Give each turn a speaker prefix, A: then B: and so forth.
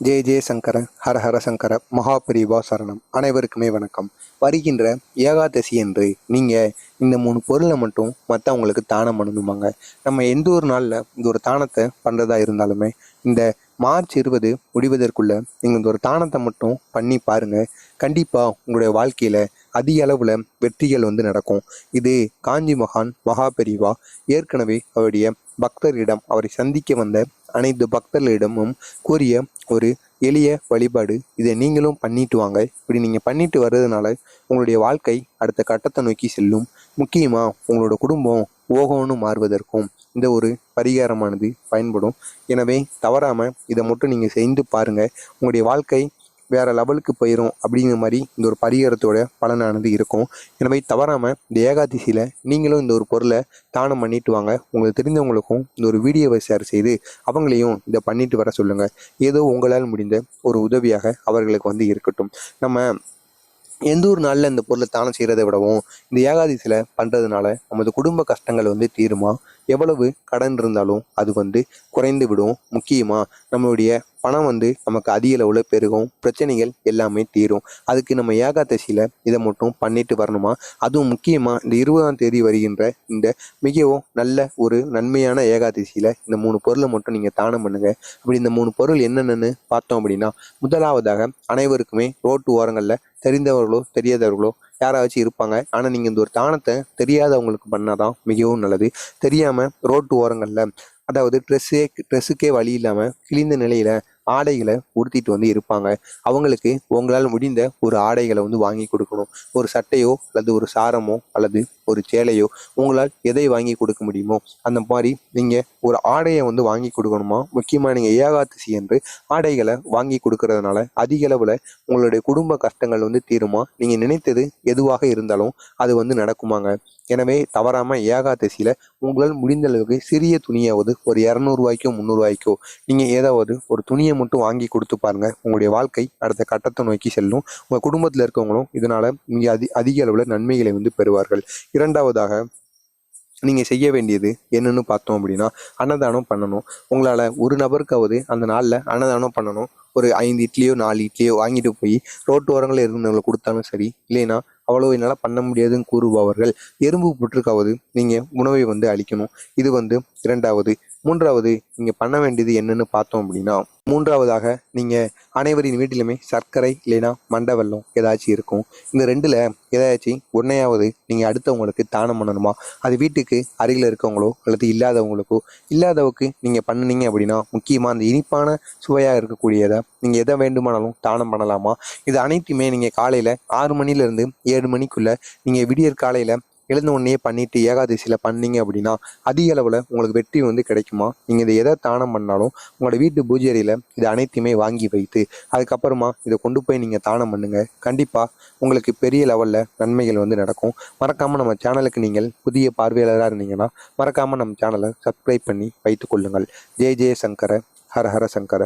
A: ஜெய ஜெய சங்கர ஹர ஹர சங்கர மகாபரிவா சரணம். அனைவருக்குமே வணக்கம். வருகின்ற ஏகாதசி என்று நீங்கள் இந்த மூணு பொருளை மட்டும் மற்றவங்களுக்கு தானம் பண்ணணுமாங்க? நம்ம எந்த ஒரு நாளில் இந்த ஒரு தானத்தை பண்ணுறதா இருந்தாலுமே இந்த மார்ச் இருபது முடிவதற்குள்ள நீங்கள் இந்த ஒரு தானத்தை மட்டும் பண்ணி பாருங்க. கண்டிப்பாக உங்களுடைய வாழ்க்கையில் அதிக அளவில் வெற்றிகள் வந்து நடக்கும். இது காஞ்சி மகான் மகாபெரிவா ஏற்கனவே அவருடைய பக்தரிடம் அவரை சந்திக்க வந்த அனைத்து பக்தர்களிடமும் கூறிய ஒரு எளிய வழிபாடு இதை நீங்களும் பண்ணிட்டு வாங்க. இப்படி நீங்கள் பண்ணிட்டு வர்றதுனால உங்களுடைய வாழ்க்கை அடுத்த கட்டத்தை நோக்கி செல்லும். முக்கியமாக உங்களோட குடும்பம் ஓகோன்னு மாறுவதற்கும் இந்த ஒரு பரிகாரமானது பயன்படும். எனவே தவறாமல் இதை மட்டும் நீங்கள் செய்து பாருங்கள் உங்களுடைய வாழ்க்கை வேற லெவலுக்கு போயிடும் அப்படிங்கிற மாதிரி இந்த ஒரு பரிகாரத்தோட பலனானது இருக்கும். எனவே தவறாமல் இந்த ஏகாதசியில் நீங்களும் இந்த ஒரு பொருளை தானம் பண்ணிட்டு வாங்க. உங்களுக்கு தெரிஞ்சவங்களுக்கும் இந்த ஒரு வீடியோவை ஷேர் செய்து அவங்களையும் இதை பண்ணிட்டு வர சொல்லுங்கள் ஏதோ உங்களால் முடிந்த ஒரு உதவியாக அவர்களுக்கு வந்து இருக்கட்டும். நம்ம எந்த ஒரு நாளில் இந்த பொருளை தானம் செய்கிறத விடவும் இந்த ஏகாதசியில் பண்ணுறதுனால நமது குடும்ப கஷ்டங்கள் வந்து தீருமா? எவ்வளவு கடன் இருந்தாலும் அது வந்து குறைந்து விடும். முக்கியமாக நம்மளுடைய பணம் வந்து நமக்கு அதிக அளவில் பெருகும். பிரச்சனைகள் எல்லாமே தீரும். அதுக்கு நம்ம ஏகாதசியில் இதை மட்டும் பண்ணிட்டு வரணுமா? அதுவும் முக்கியமாக இந்த இருபதாம் தேதி வருகின்ற இந்த மிகவும் நல்ல ஒரு நன்மையான ஏகாதசியில் இந்த மூணு பொருளை மட்டும் நீங்கள் தானம் பண்ணுங்க. அப்படி இந்த மூணு பொருள் என்னென்னு பார்த்தோம் அப்படின்னா முதலாவதாக அனைவருக்குமே ரோட்டு ஓரங்களில் தெரிந்தவர்களோ தெரியாதவர்களோ யாராச்சும் இருப்பாங்க. ஆனால் நீங்கள் இந்த ஒரு தானத்தை தெரியாதவங்களுக்கு பண்ணாதான் மிகவும் நல்லது. தெரியாமல் ரோட்டு ஓரங்களில் அதாவது ட்ரெஸ்ஸே ட்ரெஸ்ஸுக்கே வழி இல்லாமல் கிழிந்த நிலையில் ஆடைகளை உடுத்திட்டு வந்து இருப்பாங்க. அவங்களுக்கு உங்களால் முடிந்த ஒரு ஆடைகளை வந்து வாங்கி கொடுக்கணும். ஒரு சட்டையோ அல்லது ஒரு சாரமோ அல்லது ஒரு சேலையோ உங்களால் எதை வாங்கி கொடுக்க முடியுமோ அந்த மாதிரி நீங்கள் ஒரு ஆடையை வந்து வாங்கி கொடுக்கணுமா? முக்கியமாக நீங்கள் ஏகாதசி என்று ஆடைகளை வாங்கி கொடுக்கறதுனால அதிக அளவில் உங்களுடைய குடும்ப கஷ்டங்கள் வந்து தீருமா? நீங்கள் நினைத்தது எதுவாக இருந்தாலும் அது வந்து நடக்குமாங்க. எனவே தவறாமல் ஏகாதசியில் உங்களால் முடிந்த அளவுக்கு சிறிய துணியாவது ஒரு இரநூறுவாய்க்கோ முந்நூறுவாய்க்கோ நீங்கள் ஏதாவது ஒரு துணியை மட்டும் வாங்கி கொடுத்து பாருங்கள் உங்களுடைய வாழ்க்கை அடுத்த கட்டத்தை நோக்கி செல்லும். உங்கள் குடும்பத்தில் இருக்கவங்களும் இதனால் இங்கே அதி அதிக அளவில் நன்மைகளை வந்து பெறுவார்கள். இரண்டாவதாக நீங்கள் செய்ய வேண்டியது என்னன்னு பார்த்தோம் அப்படின்னா அன்னதானம் பண்ணணும். உங்களால் ஒரு நபருக்காவது அந்த நாளில் அன்னதானம் பண்ணணும். ஒரு ஐந்து இட்லியோ நாலு இட்லியோ வாங்கிட்டு போய் ரோட்டு ஓரங்களில் இருந்தவங்களுக்கு கொடுத்தாலும் சரி இல்லைன்னா அவ்வளோ என்னால் பண்ண முடியாதுன்னு கூறுபவர்கள் எறும்பு புற்றுக்காவது நீங்கள் உணவை வந்து அளிக்கணும். இது வந்து இரண்டாவது. மூன்றாவது நீங்கள் பண்ண வேண்டியது என்னன்னு பார்த்தோம் அப்படின்னா மூன்றாவதாக நீங்கள் அனைவரின் வீட்டிலுமே சர்க்கரை இல்லைன்னா மண்டவெல்லம் ஏதாச்சும் இருக்கும். இந்த ரெண்டில் ஏதாச்சும் ஒன்றையாவது நீங்கள் அடுத்தவங்களுக்கு தானம் பண்ணணுமா? அது வீட்டுக்கு அருகில் இருக்கவங்களோ அல்லது இல்லாதவங்களுக்கோ? இல்லாதவருக்கு நீங்கள் பண்ணுனீங்க அப்படின்னா முக்கியமாக அந்த இனிப்பான சுவையாக இருக்கக்கூடியதை நீங்கள் எதை வேண்டுமானாலும் தானம் பண்ணலாமா? இது அனைத்துமே நீங்கள் காலையில் ஆறு மணிலேருந்து ஏழு மணிக்குள்ளே நீங்கள் விடியற் காலையில் எழுந்த உடனே பண்ணிட்டு ஏகாதசியில் பண்ணீங்க அப்படின்னா அதிக அளவில் உங்களுக்கு வெற்றி வந்து கிடைக்குமா? நீங்கள் இதை எதை தானம் பண்ணாலும் உங்களோட வீட்டு பூஜை அறையில் இது அனைத்தையுமே வாங்கி வைத்து அதுக்கப்புறமா இதை கொண்டு போய் நீங்கள் தானம் பண்ணுங்கள் கண்டிப்பாக உங்களுக்கு பெரிய லெவலில் நன்மைகள் வந்து நடக்கும். மறக்காமல் நம்ம சேனலுக்கு நீங்கள் புதிய பார்வையாளராக இருந்தீங்கன்னா மறக்காமல் நம்ம சேனலை சப்ஸ்கிரைப் பண்ணி வைத்துக் கொள்ளுங்கள். ஜெய ஜெய சங்கர ஹர ஹர சங்கர.